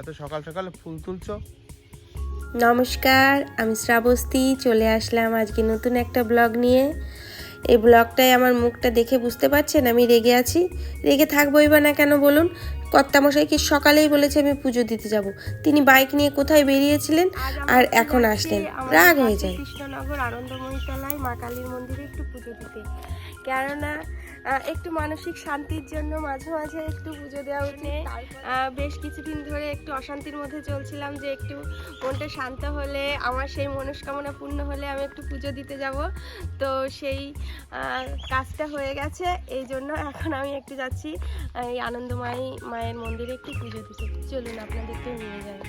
এত সকাল সকাল ফুল তুলছো? নমস্কার আমি শ্রাবস্তি চলে আসলাম আজকে নতুন একটা ব্লগ নিয়ে। এই ব্লগটায় আমার মুখটা দেখে বুঝতে পারছেন আমি রেগে আছি। রেগে থাকবোই বা না কেন বলুন? কর্তামশাইকে সকালেই বলেছে আমি পুজো দিতে যাব। তিনি বাইক নিয়ে কোথায় বেরিয়েছিলেন আর এখন আসলেন? রাগ হয়ে যায়। কৃষ্ণনগর আনন্দময়ী তলায় মা কালীর মন্দিরে একটু পুজো দিতে। কেননা একটু মানসিক শান্তির জন্য মাঝে মাঝে একটু পুজো দেওয়া উচিত। আহ, বেশ কিছুদিন ধরে একটু অশান্তির মধ্যে চলছিলাম যে একটু মনটা শান্ত হলে আমার সেই মনস্কামনা পূর্ণ হলে আমি একটু পুজো দিতে যাব। তো সেই কাজটা হয়ে গেছে। এই জন্য এখন আমি একটু যাচ্ছি এই আনন্দময়ী মায়ের মন্দিরে একটু পুজো দিতে। চলুন আপনাদেরকে নিয়ে যাই।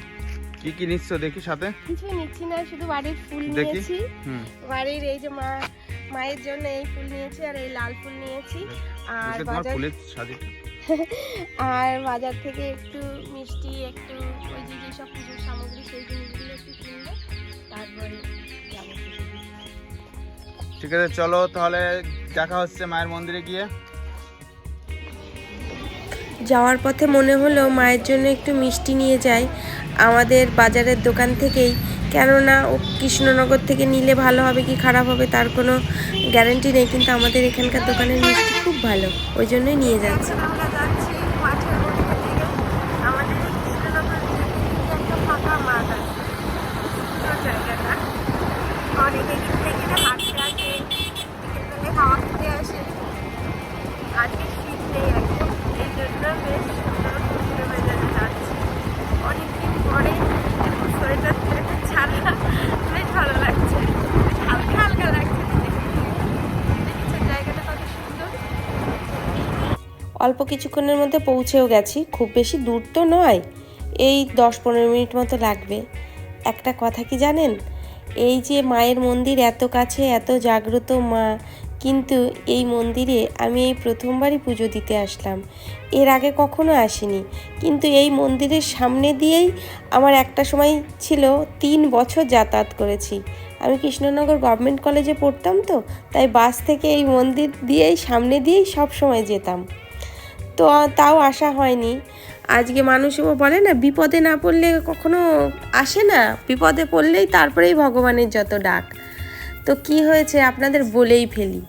কি কি নিচ্ছ দেখি সাথে? কিছুই নিচ্ছি না শুধু বাড়ির ফুল নিয়েছি। বাড়ির এই যে মা মায়ের জন্য এই ফুল নিয়েছি আর এই লাল ফুল নিয়েছি। আর বাজার আর বাজার থেকে একটু মিষ্টি একটু ওই যে যেসব পুজোর সামগ্রী সেই জিনিসগুলো একটু কিনবো। তারপরে যাব ঠিক আছে চলো তাহলে দেখা হচ্ছে মায়ের মন্দিরে গিয়ে। যাওয়ার পথে মনে হলো মায়ের জন্য একটু মিষ্টি নিয়ে যাই। আমাদের বাজারের দোকান থেকেই কেননা ও কৃষ্ণনগর থেকে নিলে ভালো হবে কি খারাপ হবে তার কোনো গ্যারান্টি নেই, কিন্তু আমাদের এখানকার দোকানের মিষ্টি খুব ভালো, ওই জন্যই নিয়ে যাচ্ছি। আমরা যাচ্ছি মাঠের মধ্যে দিয়ে আমাদের এই কৃষ্ণনগর একটা ফাঁকা মাঠ আছে সুন্দর জায়গাটা অনেকে দিক থেকে হাঁটতে আসে বিকেলবেলায় হাওয়া খেতে আসে আজকে শীত নেই একদম এই জন্য বেশ সুন্দর ঘুরতে বেড়াতে যাচ্ছি অনেকদিন পরে এখন সোয়েটার টোয়েটার ছাড়া বেশ ভালো লাগছে বেশ হালকা হালকা লাগছে দেখেছেন জায়গাটা কত সুন্দর অল্প কিছুক্ষণের মধ্যে পৌঁছেও গেছি। খুব বেশি দূর তো নয়। এই দশ পনেরো মিনিট মতো লাগবে। একটা কথা কি জানেন? এই যে মায়ের মন্দির এত কাছে, এত জাগ্রত মা, কিন্তু এই মন্দিরে আমি এই প্রথমবারই পুজো দিতে আসলাম। এর আগে কখনো আসিনি। কিন্তু এই মন্দিরের সামনে দিয়েই আমার একটা সময় ছিল, তিন বছর যাতায়াত করেছি। আমি কৃষ্ণনগর গভর্নমেন্ট কলেজে পড়তাম তো, তাই বাস থেকে এই মন্দির দিয়েই, সামনে দিয়েই সব সময় যেতাম। তো তাও আসা হয়নি। আজকে মানুষ বলে না, বিপদে না পড়লে কখনো আসে না। বিপদে পড়লেই তারপরেই ভগবানের যত ডাক। তো কি হয়েছে আপনাদের বলেই ফেলি।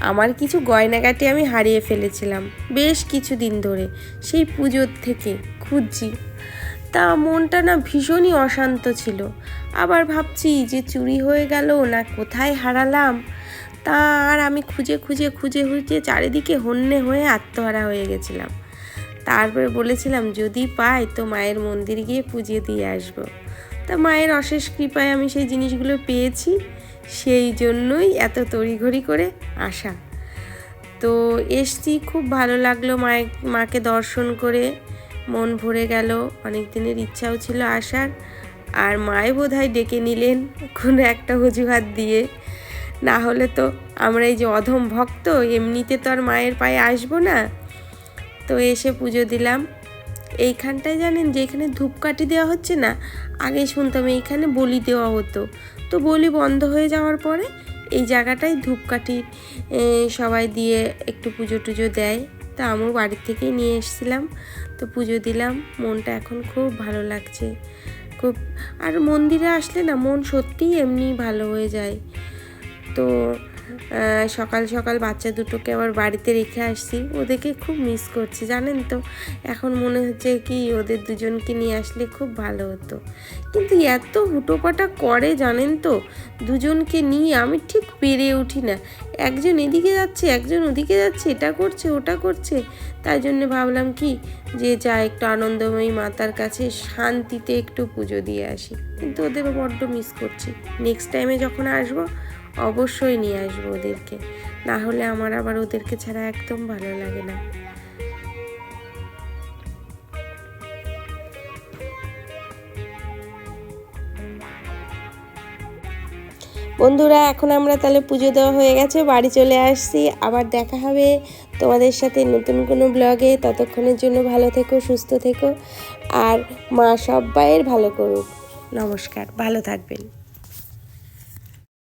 আমার কিছু গয়নাগাটি আমি হারিয়ে ফেলেছিলাম বেশ কিছু দিন ধরে, সেই পুজোর থেকে খুঁজছি। তা মনটা না ভীষণই অশান্ত ছিল। আবার ভাবছি যে চুরি হয়ে গেল না কোথায় হারালাম? তা আর আমি খুঁজে খুঁজে খুঁজে খুঁজে চারিদিকে হন্যে হয়ে আত্মহারা হয়ে গেছিলাম। তারপরে বলেছিলাম, যদি পাই তো মায়ের মন্দির গিয়ে পুজিয়ে দিয়ে আসব। তা মায়ের অশেষ কৃপায় আমি সেই জিনিসগুলো পেয়েছি, সেই জন্যই এত তড়িঘড়ি করে আসা। তো এসছি, খুব ভালো লাগল মায়ের মাকে দর্শন করে। মন ভরে গেল অনেক দিনের ইচ্ছাও ছিল আসার। আর মায়ে বোধহয় ডেকে নিলেন, কোনো একটা অজুহাত দিয়ে। না হলে তো আমরা এই যে অধম ভক্ত, এমনিতে তো আর মায়ের পায়ে আসব না। তো এসে পুজো দিলাম। এইখানটায় জানেন যে এখানে ধূপকাঠি দেওয়া হচ্ছে না, আগে শুনতাম এইখানে বলি দেওয়া হতো। তো বলি বন্ধ হয়ে যাওয়ার পরে এই জায়গাটায় ধূপকাঠি সবাই দিয়ে একটু পুজো টুজো দেয়। তা আমার বাড়ির থেকেই নিয়ে এসেছিলাম। তো পুজো দিলাম, মনটা এখন খুব ভালো লাগছে। খুব, আর মন্দিরে আসলে না, মন সত্যিই এমনি ভালো হয়ে যায়। তো সকাল সকাল বাচ্চা দুটোকে আবার বাড়িতে রেখে আসছি। ওদেরকে খুব মিস করছি, জানেন তো? এখন মনে হচ্ছে কি ওদের দুজনকে নিয়ে আসলে খুব ভালো হতো। কিন্তু এত হুটোপাটা করে, জানেন তো? দুজনকে নিয়ে আমি ঠিক পেরে উঠি না। একজন এদিকে যাচ্ছে, একজন ওদিকে যাচ্ছে, এটা করছে, ওটা করছে। তাই জন্য ভাবলাম কি যে যা একটু আনন্দময়ী মাতার কাছে শান্তিতে একটু পুজো দিয়ে আসি। কিন্তু ওদের বড্ড মিস করছি। নেক্সট টাইমে যখন আসব অবশ্যই নিয়ে আসব ওদেরকে। না হলে আমার আবার ওদেরকে ছাড়া একদম ভালো লাগে না। বন্ধুরা এখন আমরা তাহলে পুজো দেওয়া হয়ে গেছে বাড়ি চলে আসছি। আবার দেখা হবে তোমাদের সাথে নতুন কোনো ব্লগে। ততক্ষণের জন্য ভালো থেকো সুস্থ থেকো আর মা সব্বাইয়ের ভালো করুক। নমস্কার ভালো থাকবেন।